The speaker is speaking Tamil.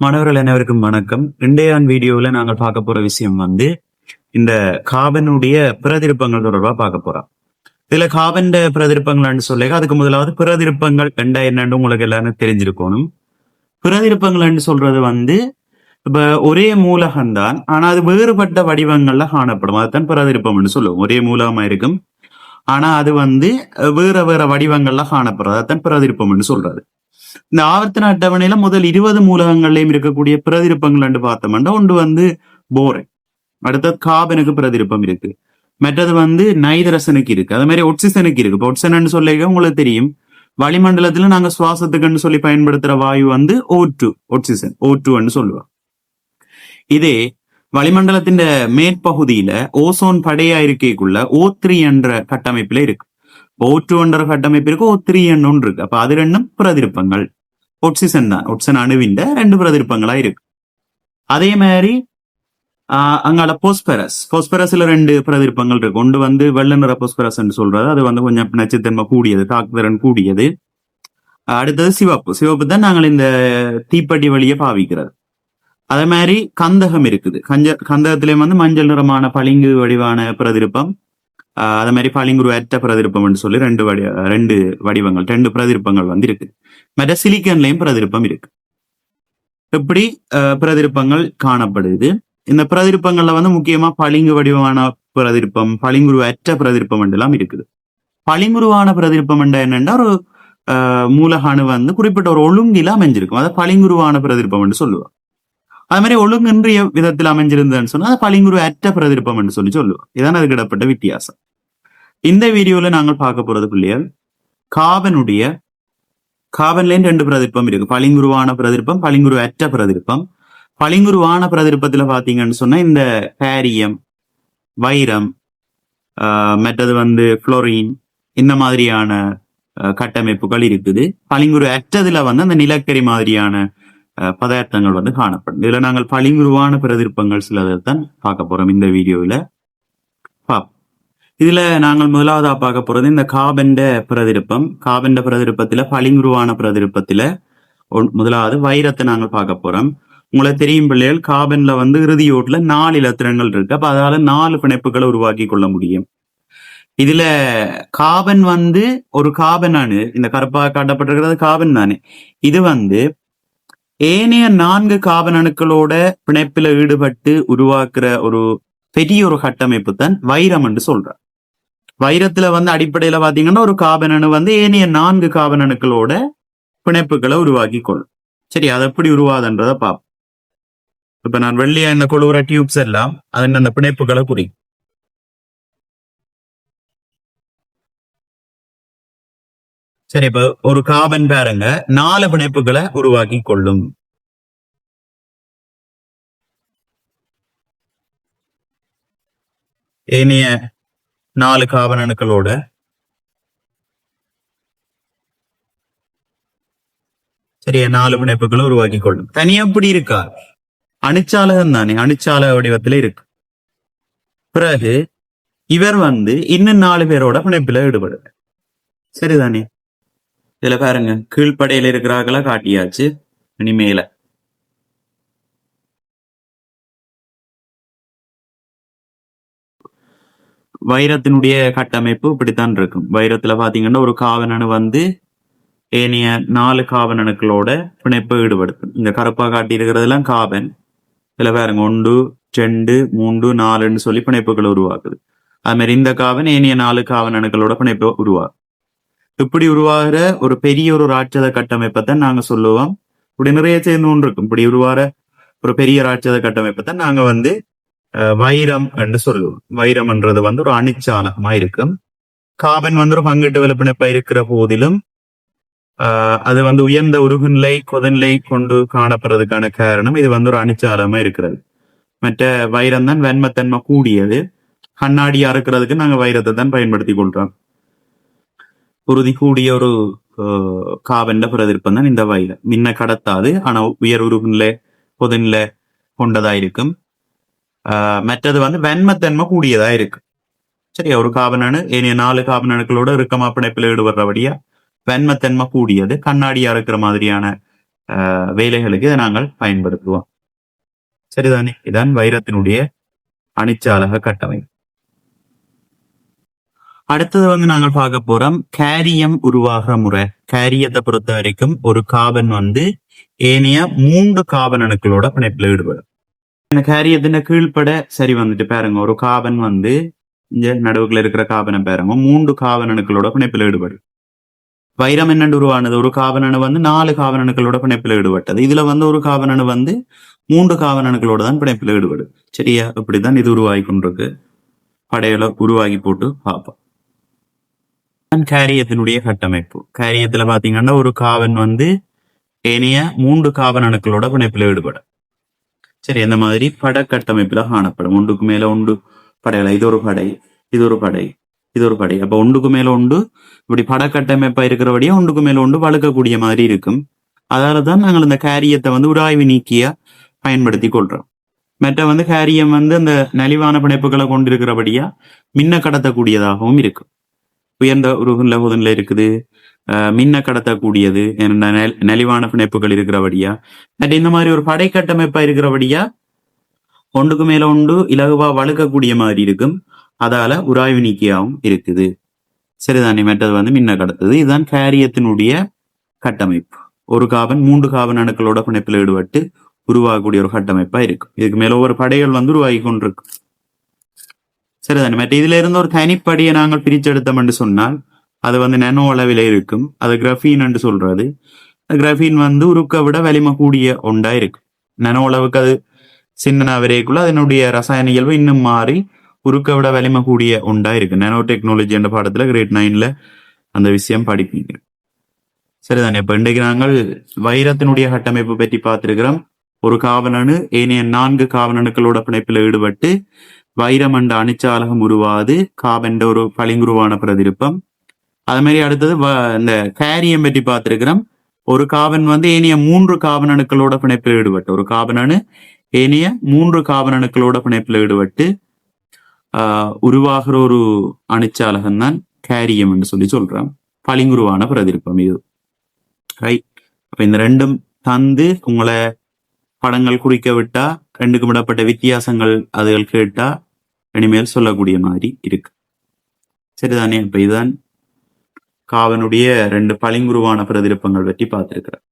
மாணவர்கள் அனைவருக்கும் வணக்கம். இன்றைய வீடியோவில் நாங்கள் பார்க்க போற விஷயம் வந்து இந்த காபனுடைய பிரதிருப்பங்கள் தொடர்பா பார்க்க போறோம். இதுல காபன் பிரதிருப்பங்கள்னு சொல்லுங்க அதுக்கு முதலாவது பிரதிருப்பங்கள் என்ற என்னன்னு உங்களுக்கு எல்லாரும் தெரிஞ்சிருக்கணும். பிரதிருப்பங்கள்னு சொல்றது வந்து இப்ப ஒரே மூலகம்தான் ஆனா அது வேறுபட்ட வடிவங்கள்ல காணப்படும். அதுதான் பிரதிருப்பம்னு சொல்லுவோம். ஒரே மூலகமா இருக்கும். ஆனா அது வந்து வேற வேற வடிவங்கள்ல காணப்படுறது. அதுதான் பிரதிருப்பம்னு சொல்றது. இந்த ஆவர்த்தன அட்டவணையில முதல் இருபது மூலகங்கள்லயும் இருக்கக்கூடிய பிரதிருப்பங்கள் பார்த்தோம்னா ஒன்று வந்து போரன் அடுத்தது காபனுக்கு பிரதிருப்பம் இருக்கு. மற்றது வந்து நைதரசனுக்கு இருக்கு. அதே மாதிரி ஒட்சிசனுக்கு இருக்கு. இப்போ ஒட்சன் சொல்லிக்க உங்களுக்கு தெரியும். வளிமண்டலத்துல நாங்க சுவாசத்துக்குன்னு சொல்லி பயன்படுத்துற வாயு வந்து ஓ டூ ஒட்சிசன் ஓ டூன்னு சொல்லுவோம். இதே வளிமண்டலத்தின் மேற்பகுதியில ஓசோன் படையா இருக்கைக்குள்ள ஓ த்ரீ என்ற கட்டமைப்புல இருக்கு. ஓ டூ கட்டமைப்பு இருக்கு ஒன்று இருக்கு. அப்ப அது ரெண்டும் பிரதிருப்பங்கள். ஒட்சிசன் தான். ஒட்சன் அணுவின் ரெண்டு பிரதிருப்பங்களா இருக்கு. அதே மாதிரி ஆஹ் அங்கால போஸ்பரஸ் போஸ்பரஸ்ல ரெண்டு பிரதிருப்பங்கள் இருக்கு. ஒன்று வந்து வெள்ள நிற போஸ்பரஸ் சொல்றது. அது வந்து கொஞ்சம் நச்சுத்தன்மை கூடியது தாக்குதிறன் கூடியது. அடுத்தது சிவப்பு. சிவப்பு தான் நாங்கள் இந்த தீப்பெட்டி வழியை பாவிக்கிறது. அதே மாதிரி கந்தகம் இருக்குது. கஞ்ச கந்தகத்திலேயும் வந்து மஞ்சள் நிறமான பளிங்கு வடிவான பிரதிருப்பம். அதே மாதிரி பளிங்குரு பிரதிருப்பம்னு சொல்லி ரெண்டு வடி ரெண்டு வடிவங்கள் ரெண்டு பிரதிருப்பங்கள் வந்து இருக்கு மற்ற சிலிக்கன்லயும் பிரதிருப்பம் இருக்கு. இப்படி ஆஹ் பிரதிருப்பங்கள் காணப்படுது? இந்த பிரதிருப்பங்கள்ல வந்து முக்கியமா பளிங்கு வடிவமான பிரதிருப்பம் பளிங்குரு அற்ற பிரதிருப்பம் எல்லாம் இருக்குது. பளிங்குருவான பிரதிருப்பம் என்னன்னா ஒரு ஆஹ் மூலகாணு வந்து குறிப்பிட்ட ஒரு ஒழுங்கில அமைஞ்சிருக்கும். அதை பளிங்குருவான பிரதிருப்பம் என்று சொல்லுவோம் அது மாதிரி ஒழுங்கின்றிய விதத்தில் அமைஞ்சிருந்ததுன்னு சொன்னா அது பளிங்குரு அற்ற பிரதிருப்பம் என்று சொல்லி சொல்லுவோம் இதான் அதுக்கு இடப்பட்ட வித்தியாசம். இந்த வீடியோல நாங்கள் பார்க்க போறது பிள்ளைகள் காபனுடைய காபன்லேயும் ரெண்டு பிரதிருப்பம் இருக்கு. பளிங்குருவான பிரதிருப்பம் பளிங்குரு அற்ற பிரதிருப்பம். பளிங்குருவான பிரதிருப்பத்துல பாத்தீங்கன்னு சொன்னா இந்த பேரியம் வைரம் ஆஹ் மற்றது வந்து புளோரின் இந்த மாதிரியான கட்டமைப்புகள் இருக்குது. பளிங்குரு அற்றதுல வந்து அந்த நிலக்கரி மாதிரியான பதார்த்தங்கள் வந்து காணப்படும். இதுல நாங்கள் பளிங்குருவான பிரதிருப்பங்கள் சிலதை தான் பார்க்க போறோம் இந்த வீடியோவில். இதுல நாங்கள் முதலாவதா பார்க்க போறது இந்த காபெண்ட பிரதிருப்பம். காபெண்ட பிரதிருப்பத்துல பளிங்குருவான பிரதிருப்பத்துல முதலாவது வைரத்தை நாங்கள் பார்க்க போறோம். உங்களுக்கு தெரியும் பிள்ளைகள் காபன்ல வந்து இறுதியோட்டுல நாலு இலத்திரங்கள் இருக்கு. அப்ப அதால நாலு பிணைப்புகளை உருவாக்கி கொள்ள முடியும். இதுல காபன் வந்து ஒரு காபன் அணு இந்த கருப்பாக காட்டப்பட்டிருக்கிறது காபன் தானே இது வந்து ஏனைய நான்கு காபன் அணுக்களோட பிணைப்புல ஈடுபட்டு உருவாக்குற ஒரு பெரிய ஒரு கட்டமைப்பு தான் வைரம் என்று சொல்ற வைரத்துல வந்து அடிப்படையில பாத்தீங்கன்னா ஒரு காபன் அணு வந்து ஏனைய நான்கு காபன் அணுக்களோட பிணைப்புகளை உருவாக்கி கொள்ளும் சரி அது எப்படி உருவாதுன்றத பார்ப்போம் இப்ப நான் வெள்ளியா இந்த கொழுவுற டியூப்ஸ் எல்லாம் அதன் அந்த பிணைப்புகளை குறி சரி இப்ப ஒரு காபன் பாருங்க நாலு பிணைப்புகளை உருவாக்கி கொள்ளும் ஏனைய நாலு காபன் அணுக்களோட சரியா நாலு பிணைப்புகளை உருவாக்கி கொள்ளும். தனியா அப்படி இருக்கா? அணுச்சாலகம் தானே அணுச்சாலக வடிவத்துல இருக்கு. பிறகு இவர் வந்து இன்னும் நாலு பேரோட பிணைப்புல ஈடுபடுது. சரிதானே? இதுல பாருங்க கீழ்ப்படையில இருக்கிறார்களா காட்டியாச்சு. இனிமேல வைரத்தினுடைய கட்டமைப்பு இப்படித்தான் இருக்கும். வைரத்துல பாத்தீங்கன்னா ஒரு காவனணு வந்து ஏனைய நாலு காவன் பிணைப்பை பிணைப்பு ஈடுபடுத்தும். இந்த கருப்பா காட்டி இருக்கிறதெல்லாம் காவன். இதுல பாருங்க ஒன்று ரெண்டு மூன்று நாலுன்னு சொல்லி பிணைப்புகளை உருவாக்குது. அது மாதிரி இந்த காவன் ஏனைய நாலு காவன் பிணைப்பை பிணைப்பு உருவாகும் இப்படி உருவாகிற ஒரு பெரிய ஒரு ராட்சத கட்டமைப்பை தான் நாங்க சொல்லுவோம். இப்படி நிறைய சேர்ந்து ஒன்று இருக்கும். இப்படி உருவாகிற ஒரு பெரிய ராட்சத கட்டமைப்பை தான் நாங்க வந்து வைரம் என்று சொல்லுவோம். வைரம்ன்றது வந்து ஒரு அணிச்சாலமா இருக்கும். காபன் வந்து ஒரு பங்கிட்டு விளப்பிணைப்பா இருக்கிற போதிலும் ஆஹ் அது வந்து உயர்ந்த உருகுநிலை கொதநிலை கொண்டு காணப்படுறதுக்கான காரணம் இது வந்து ஒரு அணிச்சாலமா இருக்கிறது. மற்ற வைரம் தான் வெண்மத்தன்மை கூடியது. கண்ணாடியா இருக்கிறதுக்கு நாங்க வைரத்தை தான் பயன்படுத்தி கொள்றோம். உறுதி கூடிய ஒரு ஆஹ், பிரதிருப்பம் தான் இந்த வைரம். மின்ன கடத்தாது ஆனா உயர் உருகுநிலை கொதநிலை கொண்டதா இருக்கும். மற்றது வந்து வெண்மத்தன்மை கூடியதா இருக்கு. சரியா? ஒரு காபனணு ஏனைய நாலு காபனணுக்களோட இறுக்கமா பிணைப்பில் ஈடுபடுறபடியா வெண்மத்தன்மை கூடியது. கண்ணாடியா இருக்கிற மாதிரியான ஆஹ், வேலைகளுக்கு இதை நாங்கள் பயன்படுத்துவோம். சரிதானே? இதான் வைரத்தினுடைய அணிச்சாலக கட்டமைப்பு. அடுத்தது வந்து நாங்கள் பார்க்க போறோம். கேரியம் உருவாகிற முறை. கேரியத்தை பொறுத்த வரைக்கும் ஒரு காபன் வந்து ஏனைய மூன்று காபன் அணுக்களோட பிணைப்பில் ஈடுபடும். இந்த கேரியத்தின் கீழ்ப்பட சரி வந்துட்டு பாருங்க ஒரு காபன் வந்து இங்க நடுவுக்குள்ள இருக்கிற காபனை பாருங்க மூன்று காபன் அணுக்களோட பிணைப்பில் ஈடுபடும் வைரம் என்னண்டு உருவானது ஒரு காபன் அணு வந்து நாலு காபன் அணுக்களோட பிணைப்புல ஈடுபட்டது இதுல வந்து ஒரு காபன் அணு வந்து மூன்று காபன் அணுக்களோட தான் பிணைப்பில் ஈடுபடும் சரியா இப்படிதான் இது உருவாகி கொண்டிருக்கு படையில உருவாகி போட்டு பார்ப்போம் கேரியத்தினுடைய கட்டமைப்பு கேரியத்துல பாத்தீங்கன்னா ஒரு காவன் வந்து ஏனைய மூன்று காவன் அணுக்களோட பிணைப்பில் ஈடுபடும் சரி இந்த மாதிரி பட கட்டமைப்புல காணப்படும். ஒன்றுக்கு மேல ஒன்று படையில. இது ஒரு படை இது ஒரு படை இது ஒரு படை. அப்ப ஒன்றுக்கு மேல ஒன்று இப்படி பட கட்டமைப்பா இருக்கிறபடியே ஒன்றுக்கு மேல ஒன்று வழுக்கக்கூடிய மாதிரி இருக்கும். அதால தான் நாங்கள் இந்த கேரியத்தை வந்து உராய்வு நீக்கியா பயன்படுத்தி கொள்றோம். மற்ற வந்து கேரியம் வந்து அந்த நலிவான பிணைப்புகளை கொண்டிருக்கிறபடியா மின்ன கடத்தக்கூடியதாகவும் இருக்கும். உயர்ந்த ஒரு லகுதன்ல இருக்குது. மின்ன கடத்தக்கூடியது நெளிவான பிணைப்புகள் இருக்கிறபடியா? மற்ற இந்த மாதிரி ஒரு படை கட்டமைப்பா இருக்கிறபடியா? ஒன்றுக்கு மேல ஒன்று இலகுவா வழுக்கக்கூடிய மாதிரி இருக்கும். அதால உராய்வு நீக்கியாவும் இருக்குது. சரிதானே மற்றது வந்து மின்ன கடத்துது. இதுதான் கேரியத்தினுடைய கட்டமைப்பு. ஒரு காபன் மூன்று காபன் அணுக்களோட பிணைப்பில் ஈடுபட்டு உருவாகக்கூடிய ஒரு கட்டமைப்பா இருக்கும். இதுக்கு மேல ஒவ்வொரு படைகள் வந்து உருவாகி கொண்டிருக்கும். சரிதானே மற்ற இதுல இருந்து ஒரு தனிப்படியை நாங்கள் பிரிச்செடுத்தோம் என்று சொன்னால் அது வந்து நானோ அளவில் இருக்கும். அது கிரஃபீன் என்று சொல்றது. கிரஃபீன் வந்து உருக்க விட வலிமை கூடிய ஒன்றா இருக்கும். நானோ அளவுக்கு அது சின்ன வரைக்குள்ள அதனுடைய ரசாயன இயல்பு இன்னும் மாறி உருக்க விட வலிமை கூடிய ஒன்றா இருக்கு நானோ டெக்னாலஜி என்ற பாடத்துல கிரேட் நைன்ல அந்த விஷயம் படிப்பீங்க. சரிதானே? இப்ப இன்றைக்கு நாங்கள் வைரத்தினுடைய கட்டமைப்பு பற்றி பார்த்திருக்கிறோம். ஒரு காவலனு ஏனைய நான்கு காவலனுக்களோட பிணைப்பில் ஈடுபட்டு வைரம் என்ற அணிச்சாலகம் உருவாது. காபென்ற ஒரு பளிங்குருவான பிரதிருப்பம். அது மாதிரி அடுத்தது வ- இந்த கேரியம் பற்றி பார்த்திருக்கிறோம். ஒரு காவன் வந்து ஏனைய மூன்று காபன் அணுக்களோட பிணைப்பில் ஈடுபட்டு ஒரு காபன் அணு ஏனைய மூன்று காபன் அணுக்களோட பிணைப்பில் ஈடுபட்டு ஆஹ், உருவாகிற ஒரு அணுச்சாலகம் தான் கேரியம் என்று சொல்லி சொல்றோம். பளிங்குருவான பிரதிருப்பம் இது. ரைட் அப்ப இந்த ரெண்டும் தந்து உங்களை படங்கள் குறிக்க விட்டா ரெண்டுக்கும் விடப்பட்ட வித்தியாசங்கள் அதுகள் கேட்டா இனிமேல் சொல்லக்கூடிய மாதிரி இருக்கு. சரிதானே? அப்ப இதுதான் காவனுடைய ரெண்டு பளிங்குருவான பிரதிருப்பங்கள் பற்றி பார்த்திருக்கிறேன்